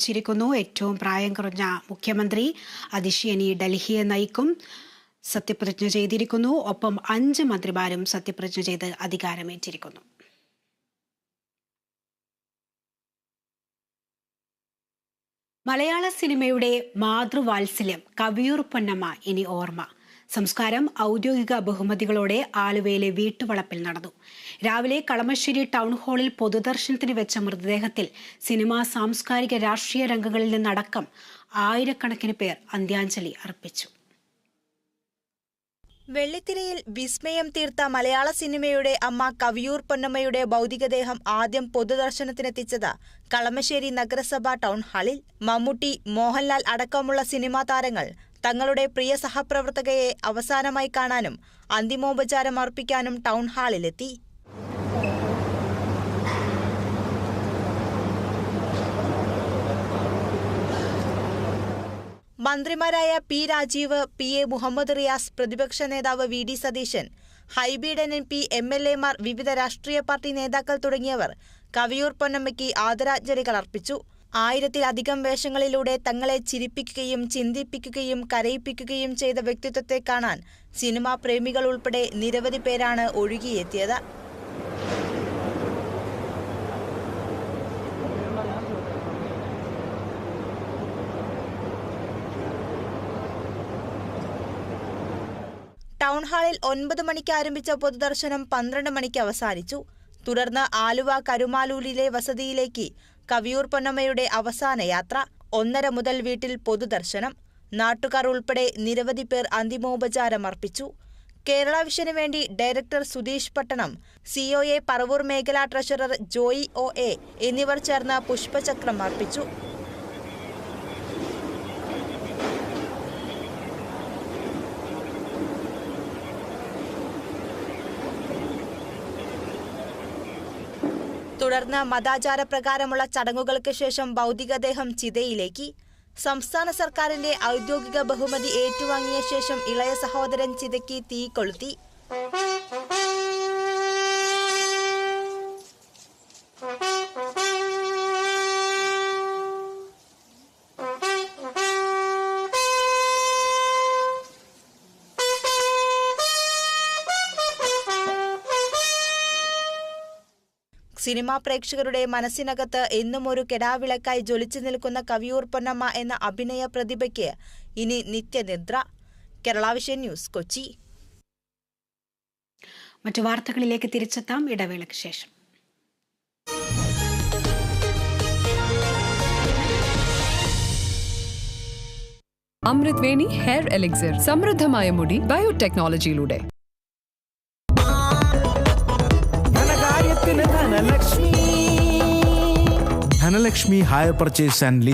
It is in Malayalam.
ച്ചിരിക്കുന്നു ഏറ്റവും പ്രായം കുറഞ്ഞ മുഖ്യമന്ത്രി അതിശയനി ഡൽഹിയെ നയിക്കും. സത്യപ്രതിജ്ഞ ചെയ്തിരിക്കുന്നു. ഒപ്പം അഞ്ച് മന്ത്രിമാരും സത്യപ്രതിജ്ഞ ചെയ്ത് അധികാരമേറ്റിരിക്കുന്നു. മലയാള സിനിമയുടെ മാതൃവാത്സല്യം കവിയൂർ പൊന്നമ്മ ഇനി ഓർമ്മ. സംസ്കാരം ഔദ്യോഗിക ബഹുമതികളോടെ ആലുവയിലെ വീട്ടുവളപ്പിൽ നടന്നു. രാവിലെ കളമശ്ശേരി ടൗൺ ഹാളിൽ പൊതുദർശനത്തിന് വെച്ച മൃതദേഹത്തിൽ സിനിമാ സാംസ്കാരിക രാഷ്ട്രീയ രംഗങ്ങളിൽ നിന്നടക്കം ആയിരക്കണക്കിന് പേർ അന്ത്യാഞ്ജലി അർപ്പിച്ചു. വെള്ളിത്തിരയിൽ വിസ്മയം തീർത്ത മലയാള സിനിമയുടെ അമ്മ കവിയൂർ പൊന്നമ്മയുടെ ഭൗതികദേഹം ആദ്യം പൊതുദർശനത്തിനെത്തിച്ചത് കളമശ്ശേരി നഗരസഭ ടൗൺ ഹാളിൽ. മമ്മൂട്ടി മോഹൻലാൽ അടക്കമുള്ള സിനിമാ താരങ്ങൾ തങ്ങളുടെ പ്രിയ സഹപ്രവർത്തകയെ അവസാനമായി കാണാനും അന്തിമോപചാരം അർപ്പിക്കാനും ടൗൺ ഹാളിലെത്തി. മന്ത്രിമാരായ P Rajeev P A Muhammad Riyas പ്രതിപക്ഷ നേതാവ് V D Satheesan Hibi Eden M P M L എമാർ വിവിധ രാഷ്ട്രീയ പാർട്ടി നേതാക്കൾ തുടങ്ങിയവർ കവിയൂർ പൊന്നമ്മയ്ക്ക് ആദരാഞ്ജലികൾ അർപ്പിച്ചു. ആയിരത്തിലധികം വേഷങ്ങളിലൂടെ തങ്ങളെ ചിരിപ്പിക്കുകയും ചിന്തിപ്പിക്കുകയും കരയിപ്പിക്കുകയും ചെയ്ത വ്യക്തിത്വത്തെ കാണാൻ സിനിമാ പ്രേമികൾ ഉൾപ്പെടെ നിരവധി പേരാണ് ഒഴുകിയെത്തിയത്. ടൗൺ ഹാളിൽ ഒൻപത് മണിക്ക് ആരംഭിച്ച പൊതുദർശനം പന്ത്രണ്ട് മണിക്ക് അവസാനിച്ചു. തുടർന്ന് ആലുവ കരുമാലൂരിലെ വസതിയിലേക്ക് കവിയൂർ പൊന്നമ്മയുടെ അവസാന യാത്ര ഒന്നര മുതൽ വീട്ടിൽ പൊതുദർശനം നാട്ടുകാർ ഉൾപ്പെടെ നിരവധി പേർ അന്തിമോപചാരം അർപ്പിച്ചു. കേരള വിഷന് വേണ്ടി ഡയറക്ടർ സുധീഷ് പട്ടണം സിഒഎ പറവൂർ മേഖലാ ട്രഷറർ ജോയി ഒ എ എന്നിവർ ചേർന്ന് പുഷ്പചക്രം അർപ്പിച്ചു. തുടർന്ന് മതാചാരപ്രകാരമുള്ള ചടങ്ങുകൾക്ക് ശേഷം ഭൗതികദേഹം ചിതയിലേക്ക്. സംസ്ഥാന സർക്കാരിന്റെ ഔദ്യോഗിക ബഹുമതി ഏറ്റുവാങ്ങിയ ശേഷം ഇളയ സഹോദരൻ ചിതയ്ക്ക് തീ കൊളുത്തി. സിനിമാ പ്രേക്ഷകരുടെ മനസ്സിനകത്ത് എന്നും ഒരു കെടാവിളക്കായി ജ്വലിച്ചു നിൽക്കുന്ന കവിയൂർ പൊന്നമ്മ എന്ന അഭിനയ പ്രതിഭയ്ക്ക് ഇനി നിത്യനിദ്ര. Kerala vision news Kochi. മറ്റു വാർത്തകളിലേക്ക് തിരിച്ചെത്താം ഇടവേളയ്ക്ക് ശേഷം. അമൃത് വേണി ഹെയർ എലിക്സർ. സമൃദ്ധമായ മുടി ബയോടെക്നോളജിയിലൂടെ. Dhanalakshmi hire purchase and